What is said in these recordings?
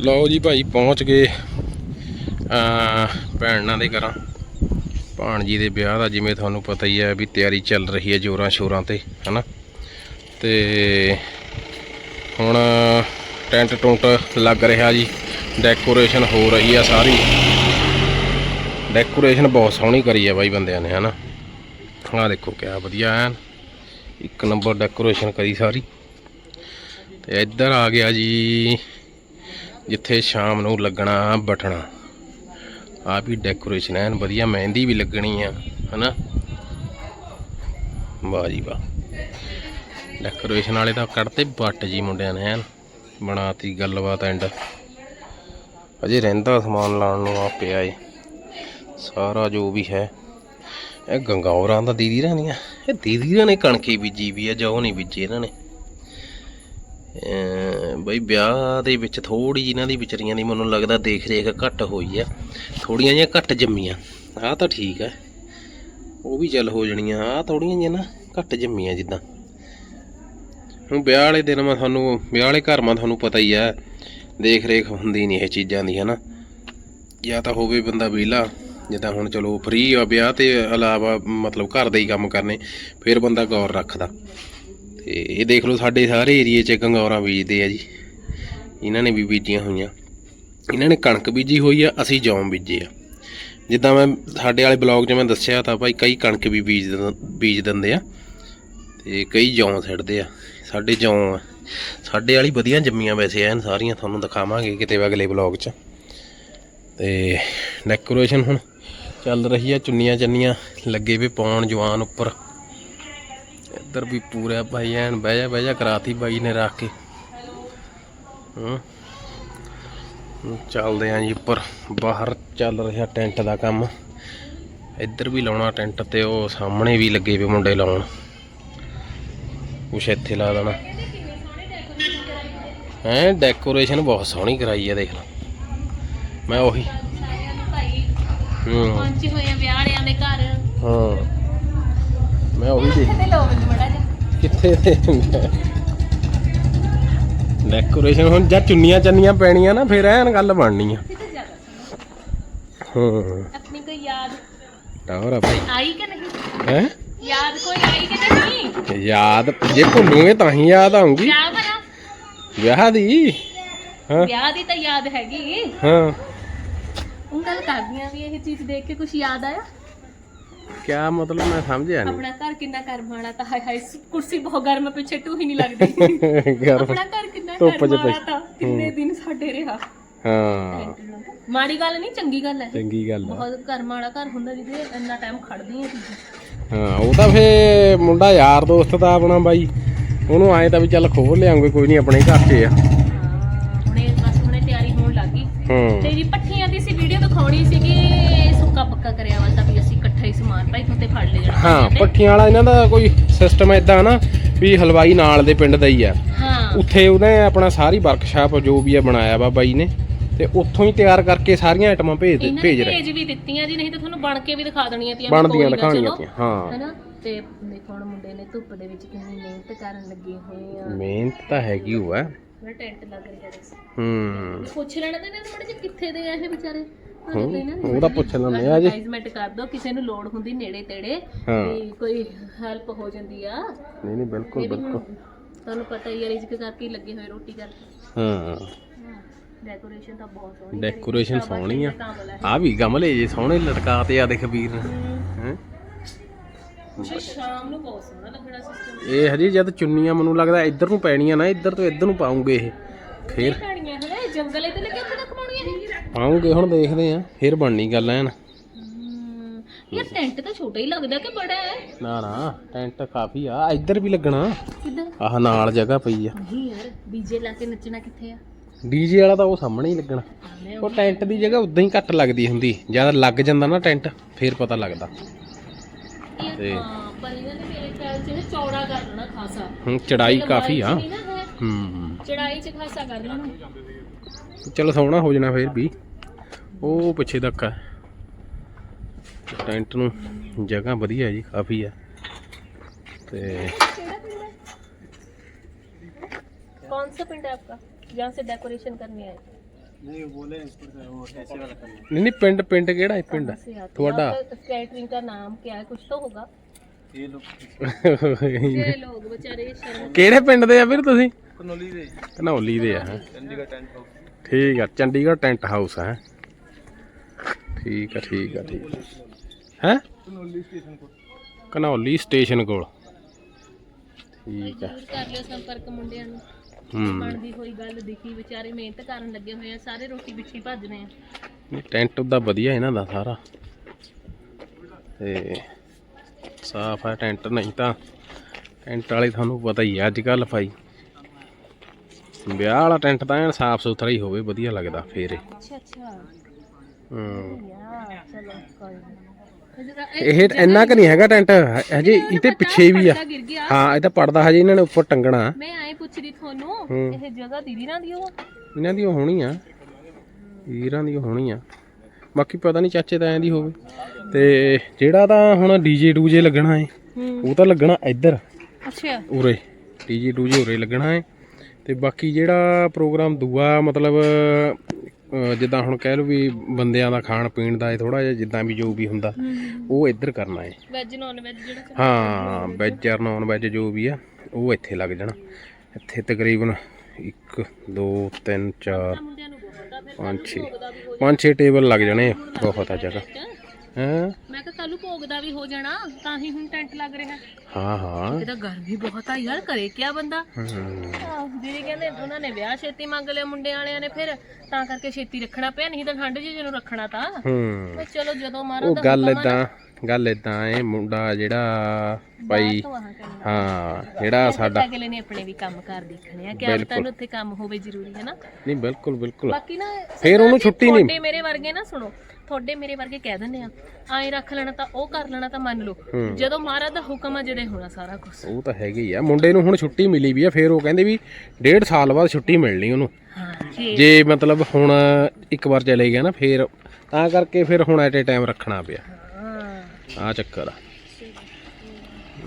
ਲਓ ਜੀ ਭਾਈ, ਪਹੁੰਚ ਗਏ। ਆ ਭੈਣਾਂ ਦੇ ਘਰਾਂ। ਭਾਣਜੀ ਦੇ ਵਿਆਹ ਦਾ ਜਿਵੇਂ ਤੁਹਾਨੂੰ ਪਤਾ ਹੀ ਹੈ ਵੀ ਤਿਆਰੀ ਚੱਲ ਰਹੀ ਹੈ ਜੋਰਾਂ ਸ਼ੋਰਾਂ ਤੇ, ਹਨਾ? ਤੇ ਹੁਣ ਟੈਂਟ ਟੁੰਟ ਲੱਗ ਰਿਹਾ ਜੀ। ਡੈਕੋਰੇਸ਼ਨ ਹੋ ਰਹੀ ਆ ਸਾਰੀ। ਡੈਕੋਰੇਸ਼ਨ ਬਹੁਤ ਸੋਹਣੀ ਕਰੀ ਹੈ ਬਾਈ ਬੰਦਿਆਂ ਨੇ, ਹਨਾ? ਆਹ ਦੇਖੋ ਕਿਆ ਵਧੀਆ ਐਨ। ਇੱਕ ਨੰਬਰ ਡੈਕੋਰੇਸ਼ਨ ਕਰੀ ਸਾਰੀ। ਤੇ ਇੱਧਰ ਆ ਗਿਆ ਜੀ। ਜਿੱਥੇ ਸ਼ਾਮ ਨੂੰ ਲੱਗਣਾ ਬਟਣਾ ਆ ਵੀ ਡੈਕੋਰੇਸ਼ਨ ਐਨ ਵਧੀਆ, ਮਹਿੰਦੀ ਵੀ ਲੱਗਣੀ ਆ, ਹਨਾ? ਵਾਹ ਜੀ ਵਾਹ। ਡੈਕੋਰੇਸ਼ਨ ਵਾਲੇ ਤਾਂ ਕੱਢਤੇ ਬੱਟ ਜੀ ਮੁੰਡਿਆਂ ਨੇ ਐਨ, ਬਣਾਤੀ ਗੱਲਬਾਤ ਐਂਡ ਅਜੇ ਰਹਿੰਦਾ ਸਮਾਨ ਲਾਉਣ ਨੂੰ ਆ ਪਿਆ ਏ। ਸਾਰਾ ਜੋ ਵੀ ਹੈ, ਇਹ ਗੰਗੌਰਾਂ ਦਾ ਦੀਦੀ ਰਾਣੀਆਂ ਇਹ ਦੀਦੀ ਰਾਂ ਨੇ ਕਣਕੀ ਬੀਜੀ ਵੀ ਆ, ਜੋ ਨਹੀਂ ਬੀਜੀ ਇਹਨਾਂ ਨੇ। ਬਈ ਵਿਆਹ ਦੇ ਵਿੱਚ ਥੋੜੀ ਜਿਹੀ ਇਹਨਾਂ ਦੀ ਵਿਚਰੀਆਂ ਦੀ ਮੈਨੂੰ ਲੱਗਦਾ ਦੇਖ ਰੇਖ ਘੱਟ ਹੋਈ ਆ। ਥੋੜੀਆਂ ਜਿਹੀਆਂ ਘੱਟ ਜੰਮੀਆਂ। ਆਹ ਤਾਂ ਠੀਕ ਹੈ ਉਹ ਵੀ ਚੱਲ ਹੋ ਜਾਣੀਆਂ। ਆਹ ਥੋੜੀਆਂ ਜਿਹੀਆਂ ਨਾ ਘੱਟ ਜੰਮੀਆਂ ਜਿੱਦਾਂ। ਹੁਣ ਵਿਆਹ ਵਾਲੇ ਦਿਨ ਮੈਂ ਤੁਹਾਨੂੰ, ਵਿਆਹ ਵਾਲੇ ਘਰ ਮੈਂ ਤੁਹਾਨੂੰ ਪਤਾ ਹੀ ਆ, ਦੇਖ ਰੇਖ ਹੁੰਦੀ ਨਹੀਂ ਇਹ ਚੀਜ਼ਾਂ ਦੀ, ਹਨਾ? ਜਾਂ ਤਾਂ ਹੋਵੇ ਬੰਦਾ ਵਿਹਲਾ ਜਿੱਦਾਂ ਹੁਣ ਚਲੋ ਫ੍ਰੀ ਆ ਵਿਆਹ ਤੇ, ਇਲਾਵਾ ਮਤਲਬ ਘਰ ਦੇ ਹੀ ਕੰਮ ਕਰਨੇ, ਫਿਰ ਬੰਦਾ ਗੌਰ ਰੱਖਦਾ। ਤੇ ਇਹ ਦੇਖ ਲਓ ਸਾਡੇ ਸਾਰੇ ਏਰੀਏ 'ਚ ਗੰਗੌਰਾਂ ਬੀਜਦੇ ਆ ਜੀ। ਇਹਨਾਂ ਨੇ ਵੀ ਬੀਜੀਆਂ ਹੋਈਆਂ। ਇਹਨਾਂ ਨੇ ਕਣਕ ਬੀਜੀ ਹੋਈ ਆ, ਅਸੀਂ ਜੌਂ ਬੀਜੇ ਆ। ਜਿੱਦਾਂ ਮੈਂ ਸਾਡੇ ਵਾਲੇ ਬਲੌਗ 'ਚ ਮੈਂ ਦੱਸਿਆ ਤਾਂ ਭਾਈ ਕਈ ਕਣਕ ਵੀ ਬੀਜ ਦਿੰ- ਬੀਜ ਦਿੰਦੇ ਆ ਤੇ ਕਈ ਜੌਂ ਛੱਡਦੇ ਆ। ਸਾਡੇ ਜੌਂ ਆ। ਸਾਡੇ ਵਾਲੀ ਵਧੀਆ ਜੰਮੀਆਂ ਵੈਸੇ ਐਨ ਸਾਰੀਆਂ, ਤੁਹਾਨੂੰ ਦਿਖਾਵਾਂਗੇ ਕਿਤੇ ਅਗਲੇ ਬਲੌਗ 'ਚ। ਤੇ ਡੈਕੋਰੇਸ਼ਨ ਹੁਣ ਚੱਲ ਰਹੀ ਆ, ਚੁੰਨੀਆਂ ਚੰਨੀਆਂ ਲੱਗੇ ਵੀ ਪਾਉਣ ਜਵਾਨ ਉੱਪਰ। ਇੱਧਰ ਵੀ ਪੂਰਾ ਭਾਈ ਐਨ ਬਹਿ ਜਾ ਬਹਿ ਜਾ ਕਰਾਤੀ ਬਾਈ ਨੇ ਰੱਖ ਕੇ। ਹੂੰ। ਚੱਲਦੇ ਆਂ ਜੀ ਉੱਪਰ। ਬਾਹਰ ਚੱਲ ਰਿਹਾ ਟੈਂਟ ਦਾ ਕੰਮ। ਇੱਧਰ ਵੀ ਲਾਉਣਾ ਟੈਂਟ ਤੇ ਉਹ ਸਾਹਮਣੇ ਵੀ ਲੱਗੇ ਵੇ ਮੁੰਡੇ ਲਾਉਣ। ਕੁਛ ਇੱਥੇ ਲਾ ਦੇਣਾ। ਹੈ ਡੈਕੋਰੇਸ਼ਨ ਬਹੁਤ ਸੋਹਣੀ ਕਰਾਈ ਆ ਦੇਖ ਲਾ। ਮੈਂ ਉਹੀ। ਹੂੰ। ਪਹੁੰਚੇ ਹੋਏ ਆ ਵਿਆਹ ਵਾਲਿਆਂ ਦੇ ਘਰ। ਹਾਂ। ਮੈਂ ਉਹੀ ਦੇਖ ਕਿਤੇ ਲੋ ਮੈਨੂੰ ਮੜਾ ਜਾ ਕਿੱਥੇ ਡੈਕੋਰੇਸ਼ਨ ਹੁਣ ਜਾਂ ਚੁੰਨੀਆਂ ਚੰਨੀਆਂ ਪੈਣੀਆਂ ਨਾ ਫਿਰ ਐਨ ਗੱਲ ਬਣਨੀ ਆ। ਕਿਤੇ ਜਾ ਹਾਂ? ਆਪਣੀ ਕੋਈ ਯਾਦ? ਟਾਵਰ ਆ ਆਈ ਕਿ ਨਹੀਂ? ਹੈ? ਯਾਦ ਕੋਈ ਆਈ ਕਿ ਨਹੀਂ? ਯਾਦ ਜੇ ਭੁੱਲੂਗੇ ਤਾਂ ਹੀ ਯਾਦ ਆਉਂਗੀ ਕਿਆ ਬਣਾ ਵਿਆਹ ਦੀ? ਹਾਂ। ਵਿਆਹ ਦੀ ਤਾਂ ਯਾਦ ਹੈਗੀ। ਹਾਂ। ਉਹ ਗੱਲ ਕਰਦੀਆਂ ਵੀ ਇਹ ਚੀਜ਼ ਦੇਖ ਕੇ ਕੁਝ ਯਾਦ ਆਇਆ? ਕਿਆ ਮਤਲਬ ਮੈਂ ਸਮਝਿਆ ਨਹੀਂ ਆਪਣਾ ਘਰ ਕਿੰਨਾ ਗਰਮਾਣਾ ਤਾਂ ਹਾਏ ਹਾਏ ਕੁਰਸੀ ਬਹੁਤ ਗਰਮ ਪਿੱਛੇ ਟੂ ਹੀ ਨਹੀਂ ਲੱਗਦੀ। ਗਰਮ। ਆਪਣਾ ਘਰ ਕਿੰਨਾ ਧੁੱਪ 'ਚ। ਤਾਂ ਕਿੰਨੇ ਦਿਨ ਸਾਡੇ ਰਿਹਾ। ਹਾਂ। ਮਾੜੀ ਗੱਲ ਨਹੀਂ ਚੰਗੀ ਗੱਲ ਹੈ ਚੰਗੀ ਗੱਲ ਆ। ਬਹੁਤ ਗਰਮਾਣਾ ਘਰ ਹੁੰਦਾ ਜਿਹਦੇ ਇੰਨਾ ਟਾਈਮ ਖੜਦੀਆਂ ਚੀਜ਼ਾਂ ਹਾਂ ਉਹ ਤਾਂ ਫੇ ਮੁੰਡਾ ਯਾਰ ਦੋਸਤ ਦਾ ਆਪਣਾ ਬਾਈ ਉਹਨੂੰ ਆਏ ਤਾਂ ਵੀ ਚੱਲ ਖੋਲ ਲਿਆਉਂਗੇ ਕੋਈ ਨਹੀਂ ਆਪਣੇ ਘਰ 'ਚ ਆ। ਹਾਂ ਹੁਣੇ ਬਸ ਹੁਣੇ ਤਿਆਰੀ ਹੋਣ ਲੱਗੀ ਹੂੰ। ਤੇ ਜੀ ਪੱਠੀਆਂ ਦੀ ਸੀ ਵੀਡੀਓ ਦਿਖਾਉਣੀ ਸੀਗੀ ਸੁੱਕਾ ਪੱਕਾ ਕਰਿਆ ਵਾ ਇਕੱਠਾ ਹੀ ਸਮਾਨ ਭਾਈ ਤੇ ਫੜ ਲੈ ਜਾਣਾ ਹਾਂ ਪੱਠੀਆਂ ਵਾਲਾ ਇਹਨਾਂ ਦਾ ਕੋਈ ਸਿਸਟਮ ਐਦਾਂ ਨਾ ਵੀ ਹਲਵਾਈ ਨਾਲ ਦੇ ਪਿੰਡ ਦਾ ਹੀ ਆ। ਹਾਂ। ਉੱਥੇ ਉਹਨੇ ਆਪਣਾ ਸਾਰੀ ਵਰਕਸ਼ਾਪ ਜੋ ਵੀ ਆ ਬਣਾਇਆ ਵਾ ਬਾਈ ਨੇ ਤੇ ਉੱਥੋਂ ਹੀ ਤਿਆਰ ਕਰਕੇ ਸਾਰੀਆਂ ਆਈਟਮਾਂ ਭੇਜ ਦੇ ਭੇਜ ਰਹੇ। ਭੇਜ ਵੀ ਦਿੱਤੀਆਂ ਜੀ ਨਹੀਂ ਤਾਂ ਤੁਹਾਨੂੰ ਬਣ ਕੇ ਵੀ ਦਿਖਾ ਦੇਣੀਆਂ ਤੀਆਂ ਬਣਦੀਆਂ ਦਿਖਾਣੀਆਂ ਤੀਆਂ ਹਾਂ। ਹੈਨਾ? ਤੇ ਦੇਖੋ ਹੁਣ ਮੁੰਡੇ ਨੇ ਧੁੱਪ ਦੇ ਵਿੱਚ ਕਿੰਨੀ ਮਿਹਨਤ ਕਰਨ ਲੱਗੇ ਹੋਏ ਆ। ਮਿਹਨਤ ਤਾਂ ਹੈਗੀ ਉਹ ਆ। ਮੇਰਾ ਟੈਂਟ ਲੱਗ ਰਿਹਾ ਸੀ। ਹੂੰ। ਪੁੱਛ ਲੈਣਾ ਤੇ ਇਹਨਾਂ ਨੂੰ ਜੀ ਕਿੱਥੇ ਦੇ ਆ ਇਹ ਵਿਚਾਰੇ? ਹੂੰ, ਉਹਦਾ ਪੁੱਛ ਲੈਂਦੇ ਆ ਜੀ। ਐਡਵਰਟਾਈਜ਼ਮੈਂਟ ਕਰ ਦੋ ਕਿਸੇ ਨੂੰ ਲੋੜ ਹੁੰਦੀ ਨੇੜੇ ਤੇੜੇ ਹਾਂ। ਵੀ ਕੋਈ ਹੈਲਪ ਹੋ ਜਾਂਦੀ ਆ। ਨਹੀਂ ਨਹੀਂ ਬਿਲਕੁਲ ਇਹ ਵੀ ਬਿਲਕੁਲ। ਤੁਹਾਨੂੰ ਪਤਾ ਹੀ ਹੈ ਰਿਜ਼ਕ ਕਰਕੇ ਹੀ ਲੱਗੇ ਹੋਏ ਰੋਟੀ ਕਰਕੇ। ਹਾਂ। ਡੈਕੋਰੇਸ਼ਨ ਤਾਂ ਬਹੁਤ ਸੋਹਣੀ ਡੈਕੋਰੇਸ਼ਨ ਸੋਹਣੀ ਆ। ਕਮਲ ਹੈ ਆ ਵੀ ਗਮਲੇ ਜੇ ਸੋਹਣੇ ਲਟਕਾਤੇ ਆ ਦੇਖ ਵੀਰ। ਨੇ ਹੈਂ? ਸ਼ਾਮ ਨੂੰ ਬਹੁਤ ਸੋਹਣਾ ਲੱਗਣਾ ਸਿਸਟਮ ਇਹ ਹਜੇ ਜਦ ਚੁੰਨੀਆਂ ਮੈਨੂੰ ਲੱਗਦਾ ਇੱਧਰ ਨੂੰ ਪੈਣੀਆਂ ਨਾ ਇੱਧਰ ਤੋਂ ਇੱਧਰ ਨੂੰ ਪਾਉਂਗੇ ਇਹ। ਫੇਰ ਕਹਾਣੀਆਂ ਹੈ ਜੰਗਲੇ ਤੇ ਲੱਗੇ ਪਾਉਂਗੇ ਹੁਣ ਦੇਖਦੇ ਆ ਫੇਰ ਬਣਨੀ ਗੱਲ ਐਨ। ਹਮ, ਯਾਰ ਟੈਂਟ ਤਾਂ ਛੋਟਾ ਹੀ ਲੱਗਦਾ ਕਿ ਬੜਾ ਹੈ ਨਾ ਨਾ ਟੈਂਟ ਕਾਫੀ ਆ। ਇੱਧਰ ਵੀ ਲੱਗਣਾ। ਕਿੱਦਾਂ? ਆਹ ਨਾਲ ਜਗ੍ਹਾ ਪਈ ਆ। ਨਹੀਂ ਯਾਰ ਡੀਜੇ ਲਾ ਕੇ ਨੱਚਣਾ ਕਿੱਥੇ ਆ? ਡੀਜੇ ਵਾਲਾ ਤਾਂ ਉਹ ਸਾਹਮਣੇ ਹੀ ਲੱਗਣਾ। ਆਲੇ ਉਹ ਟੈਂਟ ਦੀ ਜਗ੍ਹਾ ਉਦਾਂ ਹੀ ਘੱਟ ਲੱਗਦੀ ਹੁੰਦੀ। ਜਦ ਲੱਗ ਜਾਂਦਾ ਨਾ ਟੈਂਟ ਫੇਰ ਪਤਾ ਲੱਗਦਾ। ਇਹ ਹਾਂ ਪਰ ਇਹਨਾਂ ਨੇ ਮੇਰੇ ਖਿਆਲ ਚ ਨਾ ਚੌੜਾ ਕਰ ਦੇਣਾ ਖਾਸਾ। ਹੁਣ ਚੜਾਈ ਕਾਫੀ ਆ। ਨਾ ਹੈ। ਹੂੰ ਚੜਾਈ ਚ ਖਾਸਾ ਕਰ ਦੇਣਾ। ਚਲੋ ਸੋਹਣਾ ਹੋ ਜਾਣਾ ਫੇਰ ਵੀ ਉਹ ਪਿੱਛੇ ਤੱਕ ਆ ਟੈਂਟ ਨੂੰ ਜਗ੍ਹਾ ਵਧੀਆ ਹੈ ਜੀ ਕਾਫੀ ਆ ਤੇ कौन सा पिंड है आपका जहाँ से डेकोरेशन करने आए नहीं वो बोले इस पर वो ऐसे वाला करना ਨਹੀਂ ਨਹੀਂ ਪਿੰਡ ਪਿੰਡ ਕਿਹੜਾ ਹੈ ਪਿੰਡ से आती थोड़ा। है आपका कैटरिंग का नाम क्या है कुछ तो होगा ये लोग ये लोग बेचारे शर्म ਕਿਹੜੇ ਪਿੰਡ ਦੇ ਆ ਵੀਰ ਤੁਸੀਂ कनौली दे ਧਨੌਲੀ ਦੇ ਆ ਹੈਂ? चंडीगढ़ टेंट हाउस ਠੀਕ ਆ ਚੰਡੀਗੜ੍ਹ ਟੈਂਟ ਹਾਊਸ ਹੈ। ਠੀਕ ਆ ਠੀਕ ਆ ਠੀਕ ਹੈ? ਕਨੌਲੀ ਸਟੇਸ਼ਨ ਕੋਲ। ਸਟੇਸ਼ਨ ਕੋਲ ਠੀਕ ਆ ਕਰ ਟੈਂਟ ਉਹਦਾ ਵਧੀਆ ਇਹਨਾਂ ਦਾ ਸਾਰਾ। ਤੇ ਸਾਫ਼ ਹੈ ਟੈਂਟ ਨਹੀਂ ਤਾਂ ਟੈਂਟ ਵਾਲੇ ਤੁਹਾਨੂੰ ਪਤਾ ਹੀ ਹੈ ਅੱਜ ਕੱਲ ਭਾਈ। ਵਿਆਹ ਵਾਲਾ ਟੈਂਟ ਤਾਂ ਐਨ ਸਾਫ਼ ਸੁਥਰਾ ਹੀ ਹੋਵੇ ਵਧੀਆ ਲੱਗਦਾ ਫੇਰ ਇਹ। ਅੱਛਾ ਅੱਛਾ। ਹੂੰ। ਯਾਰ ਚਲੋ ਕੋਈ ਇਹ ਇੰਨਾ ਕੁ ਨਹੀਂ ਹੈਗਾ ਟੈਂਟ ਹਜੇ ਇਹਦੇ ਪਿੱਛੇ ਵੀ ਆ। ਗਿਰ ਗਿਆ। ਹਾਂ ਇਹ ਤਾਂ ਪੜਦਾ ਹਜੇ ਇਹਨਾਂ ਨੇ ਉੱਪਰ ਟੰਗਣਾ। ਮੈਂ ਆਏ ਪੁੱਛ ਰਹੀ ਤੁਹਾਨੂੰ। ਇਹ ਜਗ੍ਹਾ ਦੀਦੀ ਨਾਲ ਦੀ ਉਹ? ਇਹਨਾਂ ਦੀ ਹੋਣੀ ਆ। ਵੀਰਾਂ ਦੀ ਉਹ ਹੋਣੀ ਆ। ਬਾਕੀ ਪਤਾ ਨਹੀਂ ਚਾਚੇ ਤਾਇਆਂ ਦੀ ਹੋਵੇ। ਤੇ ਜਿਹੜਾ ਤਾਂ ਹੁਣ ਡੀਜੇ ਡੂਜੇ ਲੱਗਣਾ ਏ ਹੂੰ। ਉਹ ਤਾਂ ਲੱਗਣਾ ਇੱਧਰ। ਅੱਛਾ। ਉਰੇ। ਡੀਜੇ ਡੂਜੇ ਉਰੇ ਲੱਗਣਾ ਏ। ਤੇ ਬਾਕੀ ਜਿਹੜਾ ਪ੍ਰੋਗਰਾਮ ਦੂਆ ਮਤਲਬ ਜਿੱਦਾਂ ਹੁਣ ਕਹਿ ਲਓ ਵੀ ਬੰਦਿਆਂ ਦਾ ਖਾਣ ਪੀਣ ਦਾ ਥੋੜਾ ਜਿਹਾ ਜਿੱਦਾਂ ਵੀ ਜੋ ਵੀ ਹੁੰਦਾ ਉਹ ਇੱਧਰ ਕਰਨਾ ਏ। ਵੈਜ ਨਾਨ ਵੈਜ ਜਿਹੜਾ ਹਾਂ ਵੈਜ ਔਰ ਨਾਨ ਵੈਜ ਜੋ ਵੀ ਆ ਉਹ ਇੱਥੇ ਲੱਗ ਜਾਣਾ। ਇੱਥੇ ਤਕਰੀਬਨ 1 2 3 4 ਮੁੰਡਿਆਂ ਨੂੰ ਬਹੁਤ ਆ ਫਿਰ 5 6 ਭੋਗ ਦਾ ਵੀ ਹੋ 5 6 ਟੇਬਲ ਲੱਗ ਜਾਣੇ ਬਹੁਤ ਆ ਜਗ੍ਹਾ। ਹਾਂ? ਮੈਂ ਕਿਹਾ ਕੱਲੂ ਭੋਗ ਦਾ ਵੀ ਹੋ ਜਾਣਾ ਤਾਂ ਹੀ ਹੁਣ ਟੈਂਟ ਲੱਗ ਰਿਹਾ। ਹਾਂ ਹਾਂ। ਇਹ ਤਾਂ ਗਰਮੀ ਬਹੁਤ ਆ ਯਾਰ ਕਰੇ ਕਿਆ ਬੰਦਾ? ਹਮ, ਆਹ, ਦੀਦੀ ਕਹਿੰਦੇ ਉਹਨਾਂ ਨੇ ਵਿਆਹ ਛੇਤੀ ਮੰਗ ਲਿਆ ਮੁੰਡੇ ਵਾਲਿਆਂ ਨੇ ਫਿਰ ਤਾਂ ਕਰਕੇ ਛੇਤੀ ਰੱਖਣਾ ਪਿਆ ਨਹੀਂ ਤਾਂ ਠੰਡ 'ਚ ਜਿਹਨੂੰ ਰੱਖਣਾ ਤਾਂ। ਹਮ ਮੈਂ ਚਲੋ ਜਦੋਂ ਮਾਰਾ ਉਹ ਗੱਲ ਇਦਾਂ ਗੱਲ ਇਦਾਂ ਇਹ ਮੁੰਡਾ ਜਿਹੜਾ ਭਾਈ ਹਾਂ ਜਿਹੜਾ ਸਾਡਾ ਅਗਲੇ ਨੇ ਆਪਣੇ ਵੀ ਕੰਮ ਕਰ ਦੇਖਣੇ ਆ ਕਿ ਆਪ ਤਾਂ ਉੱਥੇ ਕੰਮ ਹੋਵੇ ਜ਼ਰੂਰੀ ਹੈ ਨਾ? ਨਹੀਂ ਬਿਲਕੁਲ ਬਿਲਕੁਲ। ਬਾਕੀ ਨਾ ਫਿਰ ਉਹਨੂੰ ਛੁੱਟੀ ਨਹੀਂ ਮੇਰੇ ਵਰਗੇ ਨਾ ਸੁਣੋ। ਤੁਹਾਡੇ ਮੇਰੇ ਵਰਗੇ ਕਹਿ ਦਿੰਦੇ ਆ ਐਂ ਰੱਖ ਲੈਣਾ ਤਾਂ ਉਹ ਕਰ ਲੈਣਾ ਤਾਂ ਮੰਨ ਲਓ। ਜਦੋਂ ਮਹਾਰਾਜ ਦਾ ਹੁਕਮ ਆ ਜਦੇ ਹੋਣਾ ਸਾਰਾ ਕੁਝ ਉਹ ਤਾਂ ਹੈਗੇ ਹੀ ਆ। ਮੁੰਡੇ ਨੂੰ ਹੁਣ ਛੁੱਟੀ ਮਿਲੀ ਵੀ ਆ ਫਿਰ ਉਹ ਕਹਿੰਦੇ ਵੀ ਡੇਢ ਸਾਲ ਬਾਅਦ ਛੁੱਟੀ ਮਿਲਣੀ ਉਹਨੂੰ। ਜੀ ਮਤਲਬ ਹੁਣ ਇੱਕ ਵਾਰ ਚਲੇ ਗਿਆ ਨਾ ਫਿਰ ਤਾਂ ਕਰਕੇ ਫਿਰ ਹੁਣ ਐਟ ਏ ਟਾਈਮ ਰੱਖਣਾ ਪਿਆ। ਆ ਚੱਕਰ ਆ।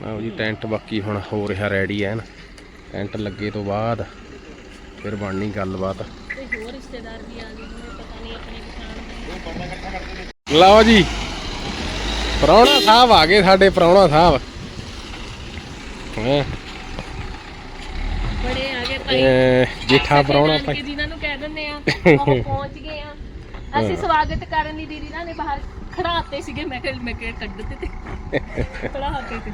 ਆਹ ਜੀ ਟੈਂਟ ਬਾਕੀ ਹੁਣ ਹੋ ਰਿਹਾ ਰੈਡੀ ਐਨ ਟੈਂਟ ਲੱਗੇ ਤੋਂ ਬਾਅਦ ਫਿਰ ਬਣਨੀ ਗੱਲਬਾਤ। ਕੋਈ ਹੋਰ ਰਿਸ਼ਤੇਦਾਰ ਵੀ ਆ ਗਏ ਜਿਵੇਂ ਪਤਾ ਨਹੀਂ ਆਪਣੇ ਪਛਾਣ ਦੇ ਲਓ ਜੀ। ਪ੍ਰਾਹੁਣਾ ਸਾਹਿਬ ਆ ਗਏ ਸਾਡੇ ਪ੍ਰਾਹੁਣਾ ਸਾਹਿਬ। ਹੈਂ, ਬੜੇ ਆ ਗਏ ਭਾਈ। ਇਹ ਜੇਠਾ ਪ੍ਰਾਹੁਣਾ ਭਾਈ ਭਾਈ। ਜਿਨ੍ਹਾਂ ਨੂੰ ਕਹਿ ਦਿੰਦੇ ਆ ਉਹ ਪਹੁੰਚ ਗਏ ਆ। ਅਸੀਂ ਸਵਾਗਤ ਕਰਨ ਲਈ ਦੀਦੀ ਨਾਲ ਨੇ ਬਾਹਰ ਖੜਾਤੇ ਸੀਗੇ ਮੈਂ ਕਿਹਾ ਮੈਂ ਕਿਹਾ ਕੱਢ ਤੇ। ਤੇ ਖੜਾਤੇ ਤੇ।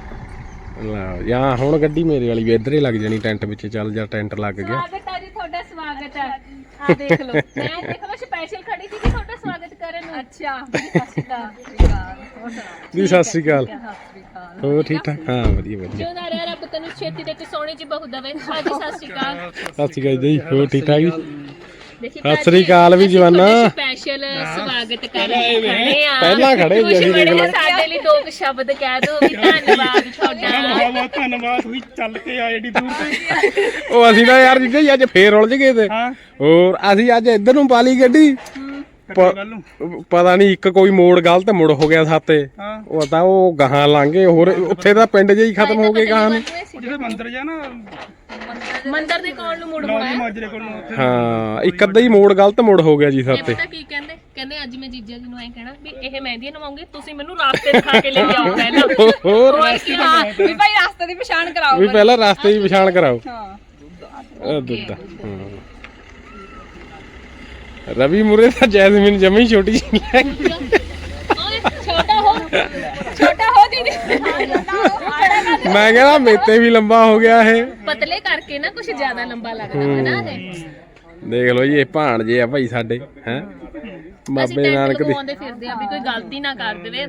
ਲਓ ਜਾਂ ਹੁਣ ਗੱਡੀ ਮੇਰੇ ਵਾਲੀ ਵੀ ਇੱਧਰ ਹੀ ਲੱਗ ਜਾਣੀ ਟੈਂਟ ਵਿੱਚ ਚੱਲ ਜਾ ਟੈਂਟ ਲੱਗ ਗਿਆ। ਸਵਾਗਤ ਤੁਹਾਡਾ ਸਵਾਗਤ ਹੈ। ਆ ਦੇਖ ਲਓ। ਮੈਂ ਦੇਖ ਲਓ ਸਪੈਸ਼ਲ ਖੜੀ ਸੀ ਕਿ ਤੁਹਾਡਾ ਸਵਾਗਤ ਕਰਨ ਨੂੰ। ਅੱਛਾ। ਜੀ ਸਤਿ ਸ਼੍ਰੀ ਅਕਾਲ। ਹੋਰ ਠੀਕ ਠਾਕ ਹਾਂ ਵਧੀਆ ਵਧੀਆ। ਜੋ ਨਾ ਰਹਿ ਰੱਬ ਤੈਨੂੰ ਛੇਤੀ ਦੇ ਕੇ ਸੋਹਣੇ ਚ ਬਹੁ ਦਵੇ। ਹਾਂਜੀ ਸਤਿ ਸ਼੍ਰੀ ਅਕਾਲ। ਸਤਿ ਸ਼੍ਰੀ ਅਕਾਲ ਜੀ ਹੋਰ ਠੀਕ ਠਾਕ ਜੀ? ਸਤਿ ਸ੍ਰੀ ਅਕਾਲ ਵੀ ਜਵਾਨਾ। ਸਪੈਸ਼ਲ ਸਵਾਗਤ ਕਰ ਆ ਪਹਿਲਾਂ ਖੜੇ ਜੀ ਅਸੀਂ ਸਾਡੇ ਲਈ ਦੋ ਸ਼ਬਦ ਕਹਿ ਦਿਓ ਵੀ ਧੰਨਵਾਦ ਤੁਹਾਡਾ। ਬਹੁਤ ਧੰਨਵਾਦ ਵੀ ਚੱਲ ਕੇ ਆਏ ਏਡੀ ਦੂਰ ਤੇ। ਉਹ ਅਸੀਂ ਤਾਂ ਯਾਰ ਜਿੱਦੇ ਅੱਜ ਫੇਰ ਰੁੱਲ ਜਗੇ ਤੇ। ਹੋਰ ਅਸੀਂ ਅੱਜ ਇੱਧਰ ਨੂੰ ਪਾਲੀ ਗੱਡੀ। ਪਤਾ ਨਹੀਂ ਇੱਕ ਕੋਈ ਮੋੜ ਗਲਤ ਮੁੜ ਹੋ ਗਿਆ ਸਾਤੇ ਉਹ ਤਾਂ ਉਹ ਗਾਹਾਂ ਲੰਘੇ ਹੋਰ ਉੱਥੇ ਤਾਂ ਪਿੰਡ ਜਿਹਾ ਹੀ ਖਤਮ ਹੋ ਗਏ ਗਾਹਾਂ ਜਿਹੜੇ ਮੰਦਰ ਜਾ ਨਾ ਮੰਦਰ ਦੇ ਕੋਲ ਨੂੰ ਮੁੜ ਹਾਂ। ਇੱਕ ਅੱਧਾ ਮੋੜ ਗਲਤ ਮੁੜ ਹੋ ਗਿਆ ਜੀ ਇਹ ਸਾਤੇ ਕੀ ਕਹਿੰਦੇ? ਕਹਿੰਦੇ ਅੱਜ ਮੈਂ ਜੀਜਾ ਜੀ ਨੂੰ ਐ ਕਹਿਣਾ ਵੀ ਇਹ ਮਹਿੰਦੀਆਂ ਨਵਾਉਂਗੇ ਤੁਸੀਂ ਮੈਨੂੰ ਰਾਸਤੇ ਦਿਖਾ ਕੇ ਲੈ ਕੇ ਆਓ ਪਛਾਣ ਕਰਾਓ ਵੀ ਰਵੀ ਮੁਰੇ ਤਾਂ ਜੈਸਮੀਨ ਜਮੀ ਛੋਟੀ ਜਿਹੀ ਲੈ ਗਈ। ਓਏ ਛੋਟਾ ਹੋ ਛੋਟਾ ਹੋ ਦੀਦੀ ਮੈਂ ਕਹਿੰਦਾ ਮੇਤੇ ਵੀ ਲੰਬਾ ਹੋ ਗਿਆ ਇਹ। ਪਤਲੇ ਕਰਕੇ ਨਾ ਕੁਝ ਜ਼ਿਆਦਾ ਲੰਬਾ ਲੱਗਦਾ ਹੈ ਨਾ ਇਹ। ਦੇਖ ਲਓ ਜੀ ਇਹ ਭਾਣਜੇ ਆ ਭਾਈ ਸਾਡੇ ਹੈ। ਬਾਬੇ ਨਾਨਕ ਦੇ। ਲਗਵਾਉਂਦੇ ਫਿਰਦੇ ਆ ਵੀ ਕੋਈ ਗਲਤੀ ਨਾ ਕਰ ਦੇਵੇ।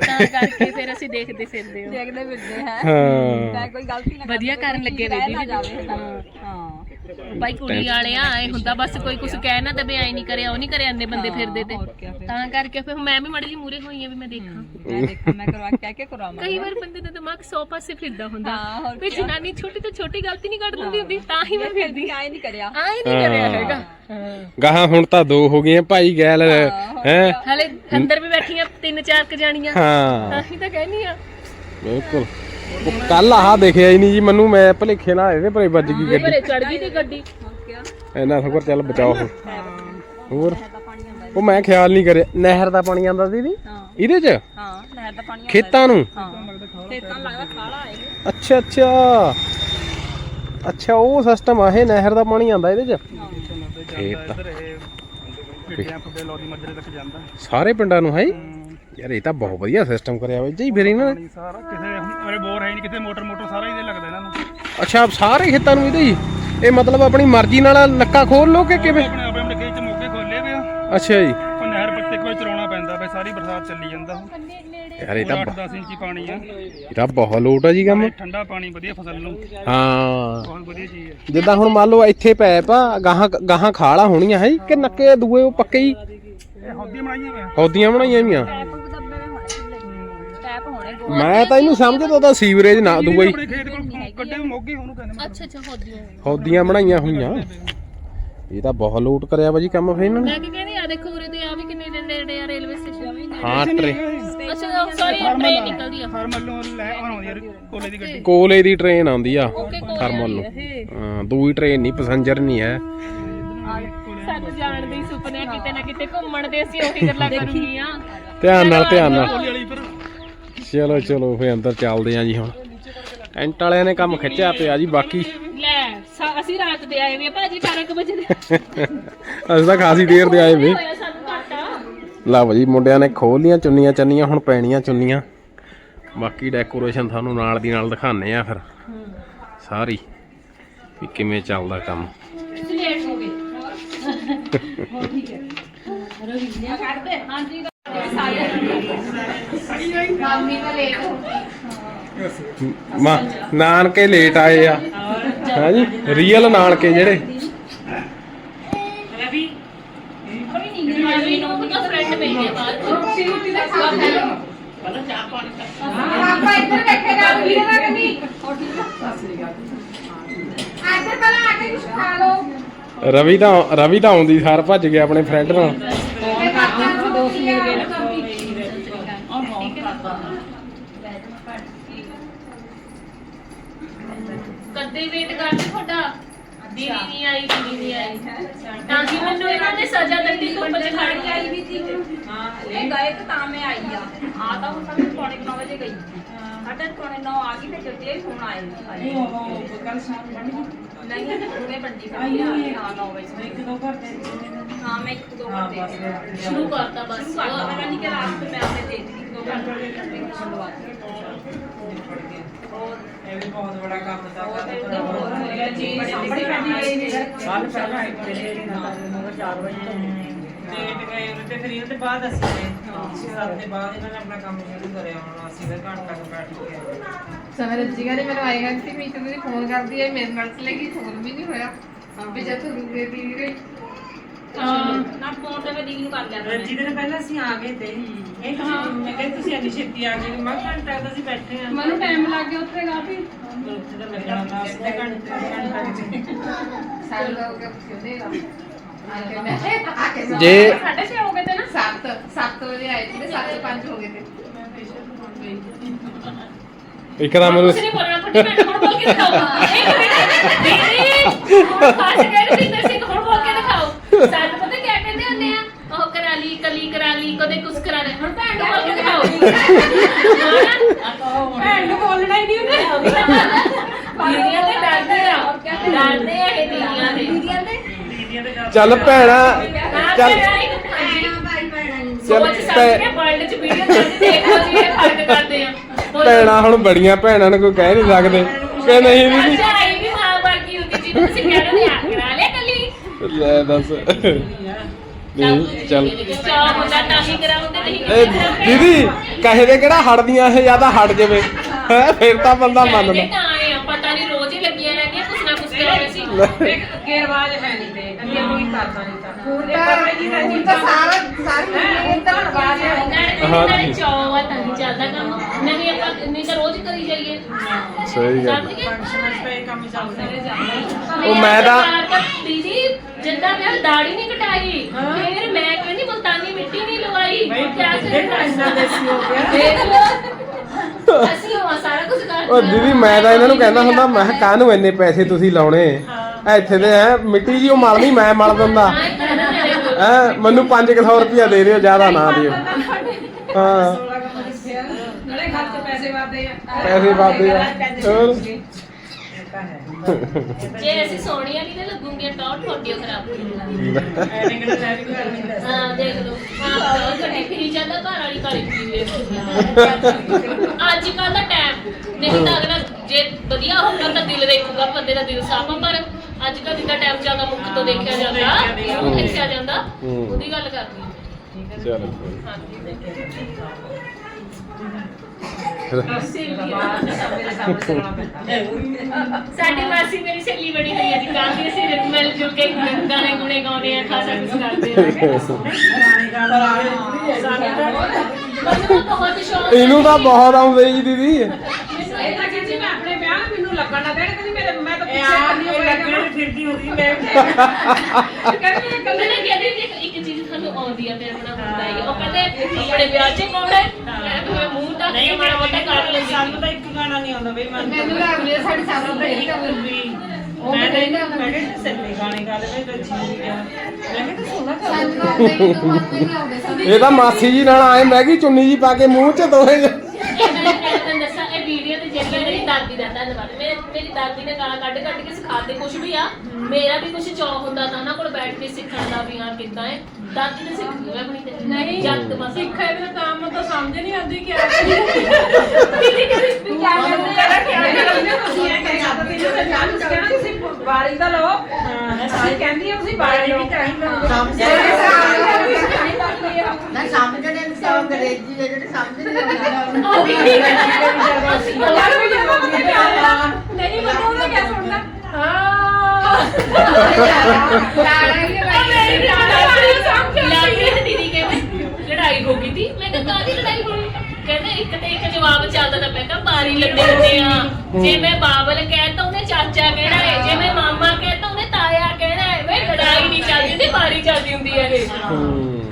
ਤਾਂ ਕਰਕੇ ਫਿਰ ਅਸੀਂ ਦੇਖਦੇ ਫਿਰਦੇ ਹਾਂ। ਦੇਖਦੇ ਫਿਰਦੇ ਹੈ। ਹਾਂ। ਕੋਈ ਗਲਤੀ ਨਾ ਵਧੀਆ ਕਰਨ ਲੱਗੇ ਵੇ ਜਾਵੇ ਹਾਂ। ਬਾਈ ਕੁੜੀ ਵਾਲੇ ਆ ਇਹ ਹੁੰਦਾ ਬਸ ਕੋਈ ਕੁਝ ਕਹਿ ਨਾ ਦਵੇ ਐ ਨਹੀਂ ਕਰਿਆ ਉਹ ਨਹੀਂ ਕਰਿਆ ਇੰਨੇ ਬੰਦੇ ਫਿਰਦੇ ਤੇ। ਤਾਂ ਕਰਕੇ ਫਿਰ ਮੈਂ ਵੀ ਮੜੀ ਜੀ ਮੂਰੇ ਹੋਈ ਆ ਵੀ ਮੈਂ ਦੇਖਾਂ। ਮੈਂ ਦੇਖਾਂ ਮੈਂ ਕਰਵਾ ਕਹਿ ਕੇ ਕਰਾਵਾਂ। ਕਈ ਵਾਰ ਬੰਦੇ ਦਾ ਦਿਮਾਗ 100 ਪਾਸੇ ਫਿਰਦਾ ਹੁੰਦਾ। ਕੋਈ ਜਨਾਨੀ ਛੋਟੀ ਤੋਂ ਛੋਟੀ ਗਲਤੀ ਨਹੀਂ ਕੱਢ ਦਿੰਦੀ ਹੁੰਦੀ ਤਾਂ ਹੀ ਮੈਂ ਫਿਰਦੀ। ਆਏ ਨਹੀਂ ਕਰਿਆ। ਆਏ ਨਹੀਂ ਕਰਿਆ ਹੈਗਾ। ਗਾਹਾਂ ਹੁਣ ਤਾਂ ਦੋ ਹੋ ਗਈਆਂ ਭਾਈ ਗੈਲ ਹੈ ਹਲੇ ਅੰਦਰ ਵੀ ਬੈਠੀਆਂ ਤਿੰਨ ਚਾਰ ਕ ਜਾਣੀਆਂ। ਹਾਂ। ਹੀ ਤਾਂ ਕਹਿਨੀ ਆ। ਬਿਲਕੁਲ। ਕੱਲ ਆਹ ਦੇਖਿਆ ਹੀ ਨਹੀਂ ਜੀ ਮੈਨੂੰ ਮੈਂ ਭਲੇਖੇ ਨਾਲ ਇਹਦੇ ਪਰੇ ਵੱਜ ਗਈ ਗੱਡੀ। ਘਰੇ ਚੜ ਗਈ ਤੇ ਗੱਡੀ। ਇਹਨਾਂ ਸਗੋਂ ਚੱਲ ਬਚਾਓ। ਹੋਰ? ਉਹ ਮੈਂ ਖਿਆਲ ਨਹੀਂ ਕਰਿਆ। ਨਹਿਰ ਦਾ ਪਾਣੀ ਆਂਦਾ ਦੀਦੀ ਇਹਦੇ 'ਚ? ਹਾਂ ਨਹਿਰ ਦਾ ਪਾਣੀ ਆਉਂਦਾ ਖੇਤਾਂ ਨੂੰ? ਹਾਂ। ਖੇਤਾਂ ਨੂੰ ਲੱਗਦਾ ਖਾਲਾ ਆਏਗਾ ਅੱਛਾ ਅੱਛਾ। ਅੱਛਾ ਉਹ ਸਿਸਟਮ ਆ ਇਹ ਨਹਿਰ ਦਾ ਪਾਣੀ ਆਂਦਾ ਇਹਦੇ 'ਚ? ਖੇਤ ਪਿੱਟਿਆਂ ਮੱਜਰੇ ਤੱਕ ਜਾਂਦਾ। ਸਾਰੇ ਪਿੰਡਾਂ ਨੂੰ ਹੈ। ਯਾਰ ਇਹ ਤਾਂ ਬਹੁਤ ਵਧੀਆ ਸਿਸਟਮ ਕਰਿਆ ਵਾ ਜੀ ਫਿਰ ਇਹਨਾਂ ਨੇ। ਪਾਣੀ ਸਾਰਾ ਕਿਸੇ ਹੁਣ ਉਰੇ ਬੋਰ ਹੈ ਨਹੀਂ ਕਿਤੇ ਮੋਟਰ ਮੋਟਰ ਸਾਰਾ ਇਹਦੇ ਲੱਗਦਾ ਇਹਨਾਂ ਨੂੰ। ਅੱਛਾ ਸਾਰੇ ਖੇਤਾਂ ਨੂੰ ਇਹਦੇ ਹੀ। ਇਹ ਮਤਲਬ ਆਪਣੀ ਮਰਜ਼ੀ ਨਾਲ ਨੱਕਾ ਖੋਲ ਲੋ ਕਿ ਕਿਵੇਂ? ਆਪਣੇ ਆਪਣੇ ਆਪਣੇ ਖੇਤ ਚ ਮੋਗੇ ਖੋਲੇ ਵੇ ਆ। ਅੱਛਾ ਜੀ। ਨਹਿਰ ਪੱਤੇ ਕੋਈ ਚਲਾਉਣਾ ਪੈਂਦਾ ਬਈ ਸਾਰੀ ਬਰਸਾਤ ਚੱਲੀ ਜਾਂਦਾ। ਯਾਰ ਇਹ ਤਾਂ ਪੂਰਾ ਬ- 8-10 ਇੰਚੀ ਪਾਣੀ ਆ। ਇਹ ਤਾਂ ਬਹੁਤ ਲੋਟ ਆ ਜੀ ਕੰਮ। ਠੰਡਾ ਪਾਣੀ ਵਧੀਆ ਫਸਲ ਨੂੰ। ਹਾਂ। ਬਹੁਤ ਵਧੀਆ ਚੀਜ਼ ਹੈ ਜਿੱਦਾਂ ਹੁਣ ਮੰਨ ਲਓ ਇੱਥੇ ਪੈਪ ਆ ਗਾਹਾਂ ਗਾਹਾਂ ਖਾਲਾ ਹੋਣੀਆਂ ਹੈ ਕਿ ਨੱਕੇ ਦੂਏ ਉਹ ਪੱਕੇ ਹੀ? ਇਹ ਹੌਦੀਆਂ ਬਣਾਈਆਂ ਵੇ ਹੌਦੀਆਂ ਬਣਾਈਆਂ ਗੋ ਮੈਂ ਤਾਂ ਇਹਨੂੰ ਸਮਝਦਾ ਤਾਂ ਸੀਵਰੇਜ ਨਾ ਦੂਆ ਹੀ। ਆਪਣੇ ਖੇਤ ਕੋਲ ਕੱਢੇ ਮੋਗੇ ਉਹਨੂੰ ਕਹਿੰਦੇ ਅੱਛਾ ਅੱਛਾ ਹੋਦੀਆਂ ਹੌਦੀਆਂ ਬਣਾਈਆਂ ਹੋਈਆਂ। ਇਹ ਤਾਂ ਬਹੁਤ ਲੋਟ ਕਰਿਆ ਵਾ ਜੀ ਕੰਮ ਫੇਰ ਇਹਨਾਂ ਨੇ। ਮੈਂ ਕੀ ਕਹਿੰਦੀ ਆ ਦੇਖੋ ਉਰੇ ਤੇ ਆ ਵੀ ਕਿੰਨੇ ਨੇੜੇ ਆ ਰੇਲਵੇ ਸਟੇਸ਼ਨ ਵੀ। ਹਾਂ ਟਰੇ ਅੱਛਾ ਸੌਰੀ ਟ੍ਰੇਨ ਨਿਕਲਦੀ ਆ। ਹਰ ਮੱਲੋਂ ਲੈ ਆਉਂਦੀ ਆ ਕੋਲੇ ਦੀ ਗੱਡੀ। ਕੋਲੇ ਦੀ ਟ੍ਰੇਨ ਆਉਂਦੀ ਆ ਥਰਮਲ ਨੂੰ। ਹਾਂ ਦੂਈ ਟ੍ਰੇਨ ਨਹੀਂ ਪੈਸੰਜਰ ਨਹੀਂ ਹੈ। ਸਾਨੂੰ ਜਾਣ ਦੇ ਹੀ ਸੁਪਨੇ ਆ ਕਿਤੇ ਨਾ ਕਿਤੇ ਘੁੰਮਣ ਦੇ ਅਸੀਂ ਉਹੀ ਗੱਲਾਂ ਕਰਨੀਆਂ। ਧਿਆਨ ਨਾਲ ਧਿਆਨ ਨਾਲ। ਚਲੋ ਚਲੋ ਫੇ ਅੰਦਰ ਚੱਲਦੇ ਆਂ ਜੀ ਹੁਣ। ਟੈਂਟ ਵਾਲਿਆਂ ਨੇ ਕੰਮ ਖਿੱਚਿਆ ਪਿਆ ਜੀ ਬਾਕੀ। ਲੈ ਅਸੀਂ ਰਾਤ ਦੇ ਆਏ ਵੀ ਆ ਭਾਜੀ 12 ਵਜੇ ਦੇ। ਅਸੀਂ ਤਾਂ ਖਾਸੀ ਦੇਰ ਦੇ ਆਏ ਵੇ। ਲਓ ਜੀ ਮੁੰਡਿਆਂ ਨੇ ਖੋਲ ਲੀਆਂ ਚੁੰਨੀਆਂ ਚੰਨੀਆਂ ਹੁਣ ਪੈਣੀਆਂ ਚੁੰਨੀਆਂ। ਬਾਕੀ ਡੈਕੋਰੇਸ਼ਨ ਤੁਹਾਨੂੰ ਨਾਲ ਦੀ ਨਾਲ ਦਿਖਾਣੇ ਆ ਫਿਰ। ਸਾਰੀ ਵੀ ਕਿਵੇਂ ਚੱਲਦਾ ਕੰਮ। ਲੇਟ ਹੋ ਗਏ। ਹੋਰ ਠੀਕ ਹੈ। ਰਵੀ ਕੱਢਦੇ। ਹਾਂਜੀ ਮਾ ਨਾਨਕੇ ਲੇਟ ਆਏ ਆ। ਹੈ ਜੀ? ਰੀਅਲ ਨਾਨਕੇ ਜਿਹੜੇ ਰਵੀ ਨੂੰ ਉਹਦਾ ਫਰੈਂਡ ਮਿਲ ਗਿਆ ਬਾਹਰ ਰੋਟੀ ਰੋਟੀ ਦਾ ਖਾ ਆਪਾਂ ਇੱਧਰ ਬੈਠੇਗਾ ਵੀਰੇ ਨਾ ਕਦੀ ਇੱਧਰ ਪਹਿਲਾਂ ਆ ਕੇ ਕੁਝ ਖਾ ਲਓ। ਰਵੀ ਤਾਂ ਰਵੀ ਤਾਂ ਆਉਂਦੀ ਸਾਰ ਭੱਜ ਗਿਆ ਆਪਣੇ ਫਰੈਂਡ ਨਾਲ। ਤੇ ਨੂੰ ਕਦੇ ਵੇਟ ਕਰਦੇ ਤੁਹਾਡਾ। ਦੀਦੀ ਨਹੀਂ ਆਈ ਦੀਦੀ ਨਹੀਂ ਆਈ। ਤਾਂ ਕਿ ਮੈਨੂੰ ਇਹਨਾਂ ਨੇ ਸਜ਼ਾ ਦਿੱਤੀ ਧੁੱਪ 'ਚ ਖੜ ਕੇ ਆਈ ਵੀ ਸੀ। ਹਾਂ ਇਹ ਗਏ ਤਾਂ ਤਾਂ ਮੈਂ ਆਈ ਆ। ਆ ਤਾਂ ਹੁਣ ਸਾਨੂੰ ਪੌਣੇ 9 ਵਜੇ ਗਈ। ਸਾਢੇ ਪੌਣੇ 9 ਆ ਗਈ ਫਿਰ ਜੱਟੇ ਫੋਨ ਆਏ ਨਹੀਂ ਉਹ ਕੱਲ ਸ਼ਾਮ ਨਹੀਂ ਉਹਨੇ ਬੰਦੀ ਆਈ ਹਾਂ। 9 ਵਜੇ। ਇੱਕ ਦੋ ਘਰ ਦੇ ਹਾਂ ਮੈਂ ਇੱਕ ਦੋ ਘਰ ਦੇ ਸ਼ੁਰੂ ਕਰਤਾ ਬਸ। ਸ਼ੁਰੂ ਕਰਤਾ। ਮੈਂ ਕਹਿੰਦੀ ਕਿ ਰਾਤ ਨੂੰ ਮੈਂ ਆਪਣੇ ਦੇਖ ਲਈ ਦੋ ਘਰ ਦੇ ਸ਼ੁਰੂਆਤ। ਹੋਰ ਇਹ ਵੀ ਬਹੁਤ ਬੜਾ ਕੰਮ ਦਾ ਉਹ ਤੇ ਉਹਦੇ ਹੋਰ ਹੋਇਆ ਜੀ ਸਾਹਮਣੇ ਪੈਂਦੀ ਗਈ ਸਾਲ ਪਹਿਲਾਂ ਇੱਕ ਵਜੇ ਮਗਰ 4 ਵਜੇ ਲੇਟ ਗਏ ਉਹਦੇ ਤੇ ਫਿਰ ਇਹਦੇ ਬਾਅਦ ਅਸੀਂ ਗਏ ਸੱਤ ਦੇ ਬਾਅਦ ਇਹਨਾਂ ਨੇ ਆਪਣਾ ਕੰਮ ਸ਼ੁਰੂ ਕਰਿਆ ਹੁਣ ਅਸੀਂ ਫਿਰ ਘੰਟਾ ਤੱਕ ਬੈਠ ਕੇ ਸਮਰ ਜੀ ਨੇ ਮੈਨੂੰ ਆਏਗਾ ਕਿ ਮੈਂ ਤੁਹਾਨੂੰ ਫੋਨ ਕਰਦੀ ਹੈ ਮੇਰੇ ਨਾਲ ਚਲੇਗੀ ਫੋਨ ਵੀ ਨਹੀਂ ਹੋਇਆ। ਵੀ ਜਦ ਤੂੰ ਰੁਕੇ ਦੀ ਰਹੀ ਨਾ ਫੋਨ ਤੇ ਮੈਂ ਦੀਦੀ ਨੂੰ ਕਰ ਲਿਆ ਨੇ ਪਹਿਲਾਂ ਅਸੀਂ ਆ ਗਏ ਤੇ ਇਹ ਕਹਾ ਮੈਂ ਕਿਹਾ ਤੁਸੀਂ ਇੰਨੀ ਛੇਤੀ ਆ ਗਏ ਮੈਂ ਕਿਹਾ ਘੰਟਾ ਤੱਕ ਅਸੀਂ ਬੈਠੇ ਆ ਮੈਨੂੰ ਟਾਈਮ ਲੱਗ ਗਿਆ ਉੱਥੇ ਕਾਫੀ। ਉੱਥੇ ਤਾਂ ਮੇਰੇ ਨਾਲ 10 ਘੰਟੇ ਘੰਟਾ ਜੀ ਸਾਰੇ ਲੋਕ ਕਿਉਂ ਜੇ 6:30 ਹੋ ਗਏ ਤੇ ਨਾ। 7 7 ਵਜੇ ਆਏ ਸੀ ਤੇ 7:05 ਹੋ ਗਏ ਤੇ। ਇੱਕਦਮ ਮੈਨੂੰ ਨਹੀਂ ਬੋਲਣਾ ਥੋੜੀ ਮੈਂ ਹੁਣ ਬੋਲ ਕੇ ਦਿਖਾਓ। ਇੱਕ ਮਿੰਟ ਦੀਦੀ ਫਾਸਟ ਗਏ ਤੇ ਸਿੰਘ ਹੁਣ ਬੋਲ ਕੇ ਦਿਖਾਓ। 7 ਹੁਣ ਭੈਣ ਨੂੰ ਬੋਲ ਕੇ ਦਿਖਾਓ ਭੈਣ ਨੂੰ ਬੋਲਣਾ ਹੀ ਨਹੀਂ ਉਹਨੇ ਦੀਦੀਆਂ ਤੇ ਡਰਦੇ ਆ ਡਰਦੇ ਆ ਇਹ ਦੀਦੀਆਂ ਦੇ ਦੀਦੀਆਂ ਦੇ ਦੀਦੀਆਂ ਦੇ ਘਰ ਚੱਲ ਭੈਣਾ ਚੱਲ ਚੱਲ ਵਰਲਡ ਚ ਵੀਡੀਓ ਚੱਲਦੀ ਦੇਖ ਲਓ ਜੀ ਇਹ ਫ਼ਰਕ ਕਰਦੇ ਆ ਭੈਣਾ ਹੁਣ ਬੜੀਆਂ ਭੈਣਾਂ ਨੂੰ ਕੋਈ ਕਹਿ ਨਹੀਂ ਸਕਦੇ ਕਿ ਨਹੀਂ ਦੀਦੀ ਅੱਛਾ ਇਹ ਵੀ ਮਾਂ ਵਰਗੀ ਹੁੰਦੀ ਜਿਹਨੂੰ ਤੁਸੀਂ ਕਹਿੰਦੇ ਆ ਕਰਾ ਲਿਆ ਕਲੀ ਲੈ ਦੱਸ ਨਹੀਂ ਚੱਲ ਚਾਹ ਹੁੰਦਾ ਤਾਂ ਹੀ ਕਰਾਉਂਦੇ ਨਹੀਂ ਇਹ ਦੀਦੀ ਕਹੇ ਦੇ ਕਿਹੜਾ ਹਟਦੀਆਂ ਇਹ ਜ਼ਿਆਦਾ ਹਟ ਜਾਵੇ। ਹੈ ਫਿਰ ਤਾਂ ਬੰਦਾ ਮੰਨਦਾ। ਤਾਂ ਆਏ ਆ ਪਤਾ ਨਹੀਂ ਰੋਜ਼ ਹੀ ਲੱਗੀਆਂ ਰਹਿੰਦੀਆਂ ਕੁਛ ਨਾ ਕੁਛ ਕਰਾਉਂਦੇ ਸੀ। ਅੱਗੇ ਰਿਵਾਜ ਹੈ ਨਹੀਂ ਤੇ ਅੱਗੇ ਕੋਈ ਕਰਦਾ ਨਹੀਂ ਤਾਂ। ਹੁਣ ਤਾਂ ਸਾਰਾ ਸਾਰੀ ਹੁਣ ਤਾਂ ਆਵਾਜ਼ ਹੈ ਹਾਂ ਜੀ। ਆ ਤਾਂ ਹੀ ਚੱਲਦਾ ਕੰਮ। ਨਹੀਂ ਆਪਾਂ ਨਹੀਂ ਤਾਂ ਰੋਜ਼ ਕਰੀ ਜਾਈਏ। ਸਹੀ ਗੱਲ। ਸਮਝ ਗਏ? ਫੰਕਸ਼ਨ ਤੇ ਇਹ ਕੰਮ ਚੱਲਦਾ। ਉਹ ਮੈਂ ਤਾਂ- ਦੀਦੀ ਜਿੱਦਾਂ ਮੈਂ ਦਾੜੀ ਨਹੀਂ ਕਟਾਈ ਫਿਰ ਮੈਂ ਕਹਿੰਦੀ ਮੁਲਤਾਨੀ ਮਿੱਟੀ ਨਹੀਂ ਲਵਾਈ ਬਈ ਕਿਆ ਕਿੱਡੇ ਟਾਈਮ ਦਾ ਦੇਸੀ ਹੋ ਗਿਆ। ਦੇਖ ਲਓ ਅਸੀਂ ਉਹ ਸਾਰਾ ਕੁਝ ਕਰਦੇ ਉਹ ਦੀਦੀ ਮੈਂ ਤਾਂ ਇਹਨਾਂ ਨੂੰ ਕਹਿੰਦਾ ਹੁੰਦਾ ਮੈਂ ਕਿਹਾ ਕਾਹਨੂੰ ਇੰਨੇ ਪੈਸੇ ਤੁਸੀਂ ਲਾਉਣੇ? ਆ ਇੱਥੇ ਤੇ ਹੈ ਮਿੱਟੀ ਜੀ ਉਹ ਮਲਣੀ ਮੈਂ ਮਲ ਦਿੰਦਾ। ਹੈ ਮੈਨੂੰ 500 ਰੁਪਇਆ ਦੇ ਦਿਓ ਜ਼ਿਆਦਾ ਨਾ ਦਿਓ। ਹਾਂ। ਨਾਲੇ ਖਰਚ ਪੈਸੇ ਵਾਦੇ ਆ। ਪੈਸੇ ਵਾਧੇ ਆ। ਹੋਰ? ਇਹ ਤਾਂ ਹੈ। ਜੇ ਅਸੀਂ ਸੋਹਣੀਆਂ ਨਹੀਂ ਨਾ ਲੱਗੂਗੀਆਂ ਤਾਂ ਤੁਹਾਡੀਆਂ ਖਰਾਬ ਹੋ ਜਾਣਗੀਆਂ। ਐਨੇ ਕਿਹੜਾ ਲੈ ਵੀ ਕਰ ਨਹੀਂ ਦੱਸ ਹਾਂ ਦੇਖ ਲਓ। ਹਾਂ ਕੱਢੀ ਫਿਰੀ ਜਾਂਦਾ ਘਰ ਵਾਲੀ ਕਾਲੀ ਪੀਲੀ ਅੱਜ ਕੱਲ ਦਾ ਟਾਈਮ ਨਹੀਂ ਤਾਂ ਅਗਲਾ ਜੇ ਵਧੀਆ ਹੋਊਗਾ ਤਾਂ ਦਿਲ ਦੇਖੂਗਾ ਬੰਦੇ ਦਾ ਦਿਲ ਸਾਫ਼ ਆ ਪਰ ਅੱਜ ਕੱਲ ਜਿੱਦਾਂ ਟਾਈਮ ਚੱਲਦਾ ਮੁੱਖ ਤੋਂ ਦੇਖਿਆ ਜਾਂਦਾ ਉਹ ਦੇਖਿਆ ਜਾਂਦਾ ਹੂੰ। ਉਹਦੀ ਗੱਲ ਕਰਦੀ ਹਾਂ ਚਲੋ ਬਾਹਰ ਸਾਡੀ ਮਾਸੀ ਮੇਰੀ ਸਹੇਲੀ ਬਣੀ ਹੋਈ ਹੈ ਜੀ ਕਾਫੀ ਅਸੀਂ ਮਿਲ ਜੁਲ ਕੇ ਗਾਣੇ ਗੁਣੇ ਗਾਉਂਦੇ ਆ ਖਾਸਾ ਕੁਝ ਕਰਦੇ ਆ ਮੈਨੂੰ ਤਾਂ ਬਹੁਤ ਸ਼ੌਕ ਇਹਨੂੰ ਤਾਂ ਬਹੁਤ ਆਉਂਦੇ ਜੀ ਦੀਦੀ। ਇਹ ਤਾਂ ਕਹਿੰਦੀ ਮੈਂ ਆਪਣੇ ਵਿਆਹ ਨੂੰ ਮੈਨੂੰ ਲੱਗਣ ਨਾ ਦੇਣ ਕਹਿੰਦੀ ਮੇਰੇ ਮੈਂ ਤਾਂ ਪਿੱਛੇ ਕਰਨੀ ਹੋਈ ਲੱਗਣ ਫਿਰਦੀ ਹੁੰਦੀ ਮੈਂ ਕਹਿੰਦੀ ਇਹ ਕਹਿੰਦੇ ਨੇ ਕਹਿੰਦੇ ਨੇ ਇੱਕ- ਇੱਕ ਚੀਜ਼ ਤੁਹਾਨੂੰ ਆਉਂਦੀ ਆ ਫਿਰ ਆਪਣਾ ਹੁੰਦਾ ਹੀ ਆ। ਉਹ ਕਹਿੰਦੇ ਆਪਣੇ ਵਿਆਹ 'ਚ ਹੈ ਮੈਂ ਫਿਰ ਮੂੰਹ ਢੱਕ ਕੇ ਮਾੜਾ ਮੋਟਾ ਕਰ ਲੈਂਦੀ ਸਾਨੂੰ ਤਾਂ ਇੱਕ ਗਾਣਾ ਨਹੀਂ ਆਉਂਦਾ ਬਈ ਮਨ ਮੈਨੂੰ ਲੱਗਦੀ ਹੈ ਸਾਡੀ ਸਾਰਿਆਂ ਨੂੰ ਇਹੀ ਗੱਲ ਉਹ ਮੈਂ ਨਹੀਂ ਮੈਂ ਕਿਹਾ ਸੱਲੇ ਗਾਣੇ ਗਾ ਲੈ ਮੈਂ ਤਾਂ ਗਿਆ ਮੈਂ ਕਿਹਾ ਤੂੰ ਸਾਨੂੰ ਤਾਂ ਆਉਂਦੇ ਹੀ ਤੋਂ ਮਨ ਨਹੀਂ ਆਉਂਦੇ ਸਾਨੂੰ ਇਹ ਤਾਂ ਮਾਸੀ ਜੀ ਨਾਲ ਆਏ ਮੈਗੀ ਚੁੰਨੀ ਜੀ ਪਾ ਕੇ ਮੂੰਹ 'ਚ ਦੋਵੇਂ ਜ- ਇਹ ਮੈਂ ਤੁਹਾਨੂੰ ਦੱਸਾਂ ਇਹ ਵੀਡੀਓ ਤੇ ਜਿਹੜੀ ਮੇਰੀ ਦਾਦੀ ਦਾ ਧੰਨਵਾਦ ਮੇਰੇ ਮੇਰੀ ਦਾਦੀ ਨੇ ਗਾਣਾ ਕੱਢ ਕੱਢ ਕੇ ਸਿਖਾਤੇ ਕੁਝ ਵੀ ਆ ਮੇਰਾ ਵੀ ਕੁਝ ਚੌਕ ਹੁੰਦਾ ਤਾਂ ਉਹਨਾਂ ਕੋਲ ਬੈਠ ਕੇ ਸਿੱਖਣ ਦਾ ਵੀ ਹਾਂ ਕਿੱਦਾਂ ਹੈ ਦਾਦੀ ਨੇ ਸਿੱਖੀ ਮੈਂ ਆਪਣੀ ਤੇ ਨਹੀਂ ਜੱਟ ਬਸ ਸਿੱਖਿਆ ਵੀ ਤਾਂ ਮੈਂ ਤਾਂ ਸਮਝ ਨਹੀਂ ਆਉਂਦੀ ਕਿ ਆ ਬਾਰੀ ਦਾ ਲਓ ਅਸੀਂ ਕਹਿੰਦੀ ਆ ਤੁਸੀਂ ਬਾਰੀ ਵੀ ਚਾਹੀਦਾ ਨਾ ਸਮਝਣੇ ਨੂੰ ਤਾਂ ਅੰਗਰੇਜ਼ੀ ਦੇ ਜਿਹੜੇ ਸਮਝ ਨਹੀਂ ਆਉਂਦੇ ਉਹ ਵੀ ਠੀਕ ਹੈ ਅਸੀਂ ਯਾਰ ਵੀ ਮੈਂ ਕਿਹਾ ਨਹੀਂ ਪਤਾ ਉਹਨੇ ਕਿਆ ਸੁਣਨਾ ਲੜਾਈ ਹੋ ਗਈ ਸੀ ਮੈਂ ਕਿਹਾ ਕਾਹਦੀ ਲੜਾਈ ਹੋਈ ਕਹਿੰਦੇ ਇੱਕ ਤੇ ਇੱਕ ਜਵਾਬ ਚੱਲਦਾ ਤਾਂ ਮੈਂ ਕਿਹਾ ਬਾਰੀ ਲੱਗੇ ਹੁੰਦੇ ਆ ਜੇ ਮੈਂ ਬਾਬਲ ਕਹਿ ਤਾਂ ਉਹਨੇ ਚਾਚਾ ਕਹਿਣਾ ਹੈ ਜੇ ਮੈਂ ਮਾਮਾ ਕਹਿ ਤਾਂ ਉਹਨੇ ਤਾਇਆ ਕਹਿਣਾ ਹੈ ਵੇ ਲੜਾਈ ਨਹੀਂ ਚੱਲਦੀ ਤੇ ਬਾਰੀ ਚੱਲਦੀ ਹੁੰਦੀ ਹੈ ਇਹ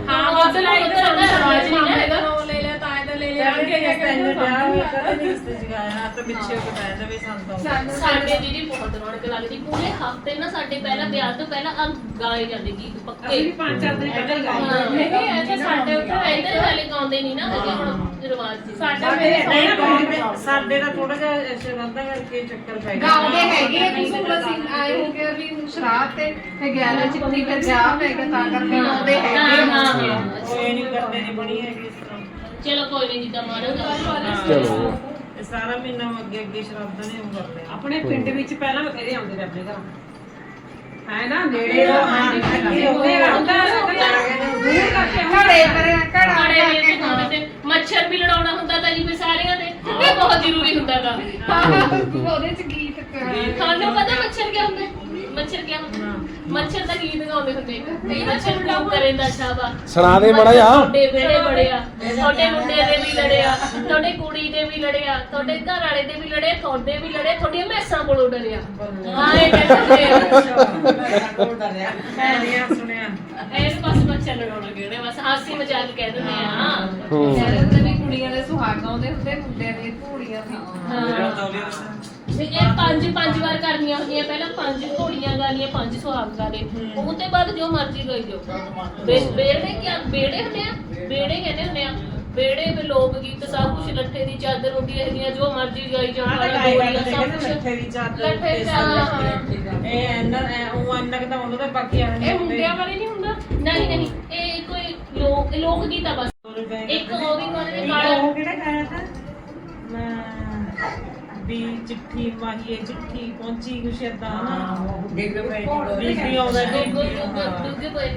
ਹਾਂ ਉਹ ਲੜਾਈ ਦਾ ਨਹੀਂ ਹੈਗਾ ਲੈ ਲਿਆ ਤਾਂ ਇਹਦਾ ਲੈ ਲਿਆ ਜਾਣ ਕੇ ਇਸ ਤੈਨੂੰ ਵਿਆਹ ਵੀ ਕਦੇ ਨਹੀਂ ਇਸ ਤੇ ਜਗਾਇਆ ਤਾਂ ਪਿੱਛੇ ਕਟਾਇਆ ਤਾਂ ਵੀ ਸੰਤੋਂ ਸਾਡੇ ਦੀਦੀ ਬਹੁਤ ਰੌਣਕ ਲੱਗਦੀ ਪੂਰੇ ਹਫ਼ਤੇ ਨਾ ਸਾਡੇ ਪਹਿਲਾਂ ਵਿਆਹ ਤੋਂ ਪਹਿਲਾਂ ਆ ਗਾਏ ਜਾਂਦੇ ਗੀਤ ਪੱਕੇ। ਪੰਜ ਚਾਰ ਦਿਨ ਪਹਿਲਾਂ ਹਾਂ, ਨਹੀਂ ਇਹ ਤਾਂ ਸਾਡੇ ਉੱਤੇ ਇੱਧਰ ਵਾਲੇ ਗਾਉਂਦੇ ਨਹੀਂ ਨਾ ਹਜੇ ਹੁਣ ਰਿਵਾਜ ਸੀ। ਸਾਡਾ ਮੇਰੇ ਨਹੀਂ ਗਾਉਂਦੇ ਸਾਡੇ ਦਾ ਥੋੜਾ ਜਿਹਾ ਸ਼ਰਦਾ ਕਰਕੇ ਚੱਕਰ ਪੈ ਗਿਆ। ਗਾਉਂਦੇ ਹੈਗੇ ਆਏ ਹੋ ਵੀ ਸ਼ਰਾਬ ਤੇ ਤੇ 11 ਚਿੱਠੀ ਤੇ ਜਾ ਮੈਂ ਕਿਹਾ ਤਾਂ ਕਰਕੇ ਗਾਉਂਦੇ ਹਾਂ ਹੈਗੇ ਹਾਂ। ਹਾਂ ਨਹੀਂ ਨਹੀਂ ਬਣੀ ਹੈਗੀ ਇਸ ਤਰ੍ਹਾਂ। ਚਲੋ ਕੋਈ ਨਹੀਂ ਜਿੱਦਾਂ ਮਾਰੋਗਾ ਚਲੋ। ਇਹ ਸਾਰਾ ਮਹੀਨਾ ਉਹ ਅੱਗੇ ਅੱਗੇ ਸ਼ਰਾਬਾਂ ਨੇ ਉਹ ਕਰਦੇ। ਆ ਆਪਣੇ ਪਿੰਡ ਵਿੱਚ ਪਹਿਲਾਂ ਬਥੇਰੇ ਆਉਂਦੇ ਨੇ ਆਪਣੇ ਘਰੋਂ। ਹੈ ਨਾ ਨੇੜੇ ਦਾ ਹਾਂ, ਅੱਗੇ ਉਹਨੇ ਆਉਂਦਾ ਦੂਰ ਕਰਕੇ। ਘੜੇ ਪਰ ਘੜਾ ਜਾ ਵੀ ਕੇ ਇੱਥੇ ਹੁੰਦੇ ਤੇ ਮੱਛਰ ਵੀ ਲੜਾਉਣਾ ਹੁੰਦਾ ਤਾਂ ਜੀ ਵੀ ਸਾਰਿਆਂ ਦੇ। ਇਹ ਬਹੁਤ ਜ਼ਰੂਰੀ ਹੁੰਦਾ ਗਾ ਉਹਦੇ ਚ ਗੀਤ ਕ- ਤੁਹਾਨੂੰ ਪਤਾ ਮੱਛਰ ਕਿਆ ਹੁੰਦਾ? ਹੈ? ਮੱਛਰ ਕਿਆ ਹੁੰਦਾ? ਮੱਛਰ ਦਾ ਗੀਤ ਗਾਉਂਦੇ ਹੁੰਦੇ ਤੇ ਮੱਛਰ ਨੂੰ ਕਰੇ ਦਾ ਸ਼ਾਬਾ ਸੁਣਾ ਦੇ ਮਾੜਾ ਜਿਹਾ। ਤੁਹਾਡੇ ਵਿਹੜੇ ਬੜਿਆ ਤੁਹਾਡੇ ਮੁੰਡੇ ਦੇ ਵੀ ਲੜਿਆ ਤੁਹਾਡੇ ਕੁੜੀ ਦੇ ਵੀ ਲੜਿਆ ਤੁਹਾਡੇ ਘਰ ਵਾਲੇ ਦੇ ਵੀ ਲੜੇ ਤੁਹਾਡੇ ਵੀ ਲੜੇ ਤੁਹਾਡੀਆਂ ਮੈਸਾਂ ਕੋਲੋਂ ਡਰਿਆ। ਹਾਂ ਇਹ ਕਹਿੰਦੇ ਮੈਂ ਨਹੀਂ ਸੁਣਿਆ। ਇਹ ਬਸ ਮੱਛਰ ਲੜਾਉਣਾ ਕਿਹੜੇ ਬਸ ਹਾਸੀ ਮਜ਼ਾਕ ਕਹਿ ਦਿੰਦੇ ਆ। ਹੂੰ। ਕਹਿੰਦੇ ਹੁੰਦੇ ਵੀ ਕੁੜੀਆਂ ਦੇ ਸੁਹਾਗ ਆਉਂਦੇ ਹੁੰਦੇ ਮੁੰਡਿਆਂ ਦੀਆਂ ਘੋੜੀਆਂ ਵੀ। ਹਾਂ। ਵੀ ਇਹ ਪੰਜ ਪੰਜ ਵਾਰ ਕਰਨੀਆਂ ਹੁੰਦੀਆਂ ਪਹਿਲਾਂ ਪੰਜ ਘੋੜੀਆਂ ਗਾਲੀਆਂ ਪੰਜ ਸੁਹਾਗ ਗਾਲੇ ਉਹ ਤੇ ਬਾਅਦ ਜੋ ਮਰਜ਼ੀ ਗਾਈ ਜਾਓ ਬੇ- ਬੇੜੇ ਕੀ ਬੇੜੇ ਹੁੰਦੇ ਆ? ਬੇੜੇ ਕਹਿੰਦੇ ਹੁੰਦੇ ਆ। ਬੇੜੇ ਵਿੱਚ ਲੋਕ ਗੀਤ ਸਭ ਕੁਝ ਲੱਠੇ ਦੀ ਚਾਦਰ ਹੁੰਦੀ ਹੈ ਜੋ ਮਰਜ਼ੀ ਗਾਈ ਗਾਲਾਂ ਗਾਈ ਗੋਲੀਆਂ ਸਭ ਕੁਝ ਲੱਠੇ ਦੀ ਚਾਦਰ ਲੱਠੇ ਦੀ ਤੇ ਚਾਦਰ, ਇਹ ਐਨਾ ਉਹ ਐਨਾ ਕਿ ਤਾਂ ਹੁੰਦਾ ਤਾਂ ਬਾਕੀ ਆ ਇਹ ਮੁੰਡਿਆਂ ਵਾਲੇ ਨਹੀਂ ਹੁੰਦਾ। ਨਹੀਂ ਨਹੀਂ ਇਹ ਕੋਈ ਲੋਕ ਲੋਕ ਗੀਤ ਆ ਬਸ। ਇੱਕ ਉਹ ਵੀ ਗਾਣੇ ਦੇ ਕਾਲਾ ਉਹ ਕਿਹੜਾ ਗਾਇਆ ਤਾਂ? ਮੈਂ ਵੀ ਚਿੱਠੀ ਮਾਹੀਏ ਚਿੱਠੀ ਪਹੁੰਚੀ ਕੁਛ ਏਦਾਂ। ਨਾ ਬੀਬੀ ਆਉਂਦਾ ਦੁੱਗ ਬੀਬੀ ਦੁੱਗ ਦੁੱਗ ਪਏ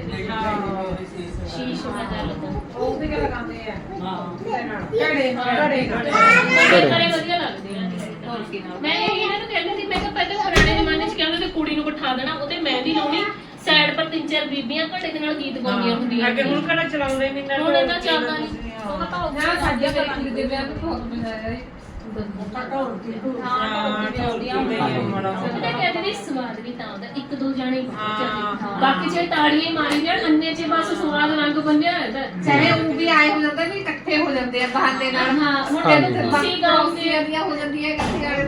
ਸ਼ੀਸ਼ ਮੈਂ ਚੱਲ ਉਹ ਵੀ ਗੱਲ ਕਰਦੇ ਆ? ਘੜੇ ਘੜੇ ਘੜੇ। ਵਧੀਆ ਲੱਗਦੇ ਆ। ਹੋਰ ਕੀ ਨਾਲ ਮੈਂ ਇਹ ਇਹਨਾਂ ਨੂੰ ਕਹਿੰਦੀ ਸੀ ਮੈਂ ਕਿਹਾ ਪਹਿਲਾਂ ਪੁਰਾਣੇ ਜ਼ਮਾਨੇ 'ਚ ਕਹਿੰਦੇ ਸੀ ਕੁੜੀ ਨੂੰ ਬਿਠਾ ਦੇਣਾ ਉਹਦੇ ਮਹਿੰਦੀ ਲਾਉਣੀ। ਪਰ ਤਿੰਨ ਚਾਰ ਬੀਬੀਆਂ ਘੜੇ ਦੇ ਨਾਲ ਗੀਤ ਗਾਉਂਦੀਆਂ ਹੁੰਦੀਆਂ ਅੱਗੇ ਹੁਣ ਕਿਹੜਾ ਚਲਾਉਂਦੇ ਨਹੀਂ ਨਾ ਹੁਣ ਇਹਦਾ ਚੱਲਦਾ ਨਹੀਂ। ਉਹ ਤਾਂ ਹੋ ਗਿਆ ਸਾਡੇ ਮੇਰੇ ਕੁੜੀ ਦੇ ਵਿਆਹ ਬਹੁਤ ਮਜ਼ਾ ਆਇਆ ਤਾਂ। ਬਾਕੀ ਜੇ ਤਾੜੀਆਂ ਮਾਰੀ ਜਾਣ ਅੰਨੇ 'ਚ ਬਸ ਸਵਾਦ ਰੰਗ ਬੰਨਿਆ ਹੋਇਆ ਹੈ ਚਾਹੇ ਉਹ ਵੀ ਆਏ ਹੋ ਜਾਂਦੇ ਵੀ ਇਕੱਠੇ ਹੋ ਜਾਂਦੇ ਆ ਬਹਾਨੇ ਨਾਲ। ਹਾਂ ਹੁਣ ਹਾਂਜੀ। ਜਦੋਂ ਤੁਸੀਂ ਦੀਆਂ ਹੋ ਇਕੱਠੇ ਆਲੇ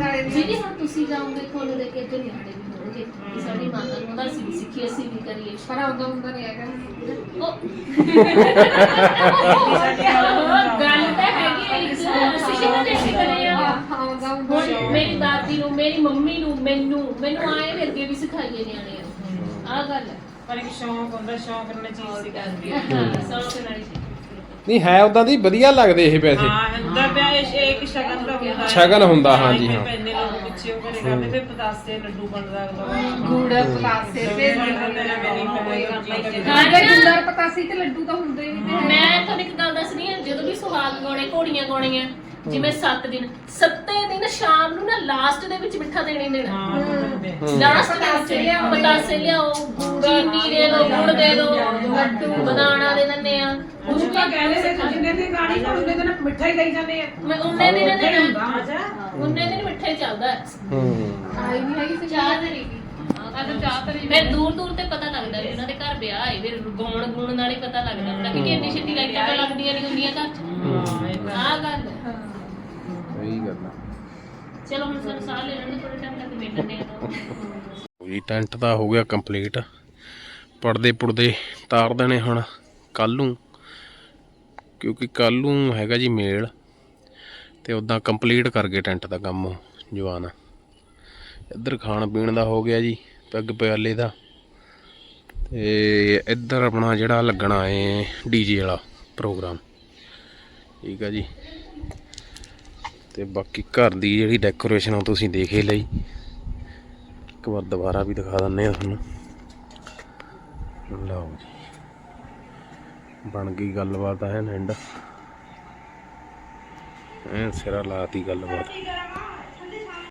ਹੁਣ ਤੁਸੀਂ ਤੁਹਾਨੂੰ ਦੇ ਕੇ ਇੱਧਰ ਨਿਆਣੇ ਵੀ। ਹੋਣਗੇ ਕਿ ਸਾਡੀ ਮਾਤਾ ਨੂੰ ਉਹਦਾ ਵੀ ਸਿੱਖੀ ਅਸੀਂ ਵੀ ਕਰੀਏ। ਪਰ ਆਉਂਦਾ ਹੁੰਦਾ ਨਹੀਂ ਹੈਗਾ। ਉਹ ਗੱਲ ਤਾਂ ਹੈਗੀ ਹੈ ਇੱਕ। ਤਾਂ ਦੇਖ ਕਰੇ ਆ ਆਉਂਦਾ ਹੁੰਦਾ ਹੁਣ ਮੇਰੀ ਦਾਦੀ ਨੂੰ ਮੇਰੀ ਮੰਮੀ ਨੂੰ ਮੈਨੂੰ ਮੈਨੂੰ ਆਏ ਵੀ ਅੱਗੇ ਵੀ ਸਿਖਾਈਏ ਨਿਆਣੇ ਆ ਗੱਲ ਹੈ। ਪਰ ਇੱਕ ਸ਼ੌਂਕ ਹੁੰਦਾ ਸ਼ੌਂਕ ਨਾਲ ਚੀਜ਼ ਸਿਖਾਉਂਦੀ ਹਾਂ। ਸੌ ਤੇ ਨਾਲ ਹੀ। ਨਹੀਂ ਹੈ ਉਦਾਂ ਦੀ ਵਧੀਆ ਲੱਗਦੇ ਇਹ ਵੈਸੇ ਹਾਂ ਹੁੰਦਾ ਪਿਆ ਇਹ ਇੱਕ ਸ਼ਗਨ ਦਾ ਹੁੰਦਾ ਹੈ। ਸ਼ਗਨ ਹੁੰਦਾ, ਹਾਂ, ਹਾਂਜੀ, ਇੱਕ ਹਾਂ। ਪੈਨੇ ਲੋਕ ਪਿੱਛੇ ਉਹ ਕਰੇ ਕਰਦੇ ਤੇ ਪਤਾਸੇ ਲੱਡੂ ਬਣਦਾ ਗੁੜ ਪਤਾਸੇ ਤੇ ਹਾਂ ਜੇ ਗੁੰਦਰ ਪਤਾਸੀ ਤੇ ਲੱਡੂ ਤਾਂ ਹੁੰਦੇ ਹੀ ਮੈਂ ਤੁਹਾਨੂੰ ਇੱਕ ਗੱਲ ਦੱਸਣੀ ਹੈ ਜਦੋਂ ਵੀ ਸੁਹਾਗ ਗਾਉਣੇ ਘੋੜੀਆਂ ਗਾਉਣੀਆਂ ਜਿਵੇਂ 7 ਦਿਨ ਸੱਤੇ ਦਿਨ ਸ਼ਾਮ ਨੂੰ ਨਾ ਲਾਸਟ ਦੇ ਵਿੱਚ ਮਿੱਠਾ ਦੇਣਾ ਦੇਣਾ ਲਾਸਟ ਦੇ ਵਿੱਚ ਪਤਾਸੇ ਲਿਆਓ ਚੀਨੀ ਦੇ ਦਿਓ ਗੁੜ ਦੇ ਦਿਓ ਲੱਡੂ ਬਦਾਨਾ ਦੇ ਦਿੰਦੇ ਆ। ਕੁਝ ਵੀ ਕਹਿੰਦੇ ਨੇ ਜਿੰਨੇ ਦੀ ਗਾੜੀ ਹੁੰਦੇ ਤੇ ਮਿੱਠਾ ਹੀ ਦੇਈ ਜਾਂਦੇ ਆ। ਮੈਂ ਉਹਨੇ ਦਿਨ ਉਹਨੇ ਦਿਨ ਮਿੱਠਾ ਚੱਲਦਾ। ਹੈ। ਹੂੰ ਆਈ ਨਹੀਂ ਹੈਗੀ ਸੀ ਚਾਹ ਤਰੀ। ਅਗਰ ਚਾਹ ਤਰੀ ਫਿਰ ਦੂਰ ਦੂਰ ਤੇ ਪਤਾ ਲੱਗਦਾ ਵੀ ਉਹਨਾਂ ਦੇ ਘਰ ਵਿਆਹ ਹੈ ਫਿਰ ਗਾਉਣ ਗੂਣ ਨਾਲ ਹੀ ਪਤਾ ਲੱਗਦਾ ਹੁੰਦਾ ਕਿ ਇੰਨੀ ਛੇਤੀ ਲਾਈਟਾਂ ਤਾਂ ਲੱਗਦੀਆਂ ਨਹੀਂ ਹੁੰਦੀਆਂ ਘਰ 'ਚ। ਆਹ ਗੱਲ ਹੈ ਸਹੀ ਗੱਲ ਆ। ਚਲੋ ਹੁਣ ਸਾਨੂੰ ਸਾਹ ਲੈਣ ਦੇ ਥੋੜੇ ਟਾਈਮ ਤੱਕ ਬੈਠਣੇ ਆ ਜੀ ਟੈਂਟ ਤਾਂ ਹੋ ਗਿਆ ਕੰਪਲੀਟ। ਪਰਦੇ ਪੁਰਦੇ ਤਾਰ ਦੇਣੇ ਹੁਣ ਕੱਲ ਨੂੰ। ਕਿਉਂਕਿ ਕੱਲ ਨੂੰ ਹੈਗਾ ਜੀ ਮੇਲ। ਤੇ ਉਦਾਂ ਕੰਪਲੀਟ ਕਰ ਗਏ ਟੈਂਟ ਦਾ ਕੰਮ ਜਵਾਨ। ਇੱਧਰ ਖਾਣ ਪੀਣ ਦਾ ਹੋ ਗਿਆ ਜੀ ਪੈਗ ਪਿਆਲੇ ਦਾ। ਤੇ ਇੱਧਰ ਆਪਣਾ ਜਿਹੜਾ ਲੱਗਣਾ ਏ ਡੀਜੇ ਵਾਲਾ ਪ੍ਰੋਗਰਾਮ। ਠੀਕ ਆ ਜੀ। ਤੇ ਬਾਕੀ ਘਰ ਦੀ ਜਿਹੜੀ ਡੈਕੋਰੇਸ਼ਨ ਆ ਤੁਸੀਂ ਦੇਖ ਹੀ ਲਈ। ਇੱਕ ਵਾਰ ਦੁਬਾਰਾ ਵੀ ਦਿਖਾ ਦਿੰਨੇ ਆ ਤੁਹਾਨੂੰ। ਲਓ ਜੀ। ਬਣ ਗਈ ਗੱਲਬਾਤ ਹੈ ਐਂਡ ਐ ਸਿਰਾ ਲਾਤੀ ਗੱਲਬਾਤ।